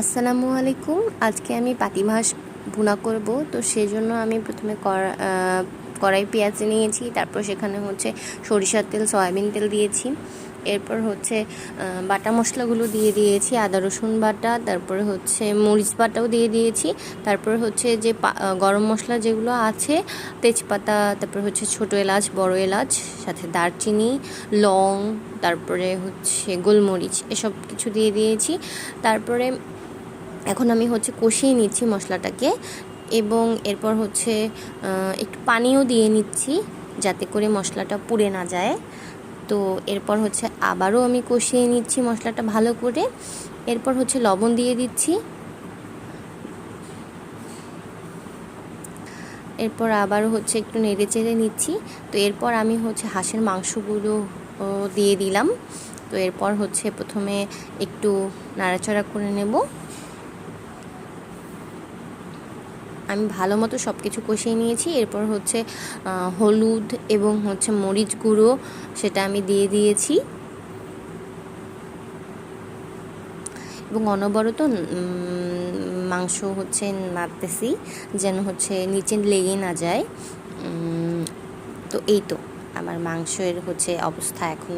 আসসালামু আলাইকুম। আজকে আমি পাতি মাছ ভুনা করব। তো সেজন্য আমি প্রথমে কড়া কড়াই পেঁয়াজ নিয়েছি, তারপর সেখানে হচ্ছে সরিষার তেল, সয়াবিন তেল দিয়েছি। এরপর হচ্ছে বাটা মশলাগুলো দিয়ে দিয়েছি, আদা, রসুন বাটা, তারপরে হচ্ছে মরিচ বাটাও দিয়ে দিয়েছি, তারপরে হচ্ছে যে গরম মশলা যেগুলো আছে, তেজপাতা, তারপর হচ্ছে ছোটো এলাচ, বড় এলাচ, সাথে দারচিনি, লং, তারপরে হচ্ছে গোলমরিচ, এসব কিছু দিয়ে দিয়েছি। তারপরে এখন আমি হচ্ছে কষিয়ে নিচ্ছি মশলাটাকে এবং এরপর হচ্ছে একটু পানিও দিয়ে নিচ্ছি, যাতে করে মশলাটা পুড়ে না যায়। তো এরপর হচ্ছে আবারও আমি কষিয়ে নিচ্ছি মশলাটা ভালো করে। এরপর হচ্ছে লবণ দিয়ে দিচ্ছি। এরপর আবারও হচ্ছে একটু নেড়ে চেড়ে নিচ্ছি। তো এরপর আমি হচ্ছে হাঁসের মাংসগুলো দিয়ে দিলাম। তো এরপর হচ্ছে প্রথমে একটু নাড়াচাড়া করে নেব। আমি ভালো মতো সব কিছু কষিয়ে নিয়েছি। এরপর হচ্ছে হলুদ এবং হচ্ছে মরিচ গুঁড়ো সেটা আমি দিয়ে দিয়েছি। এবং অনবরত মাংস হচ্ছে নাড়তেছি যেন হচ্ছে নিচে লেগে না যায়। তো এই তো, আমার মাংসের হচ্ছে অবস্থা এখন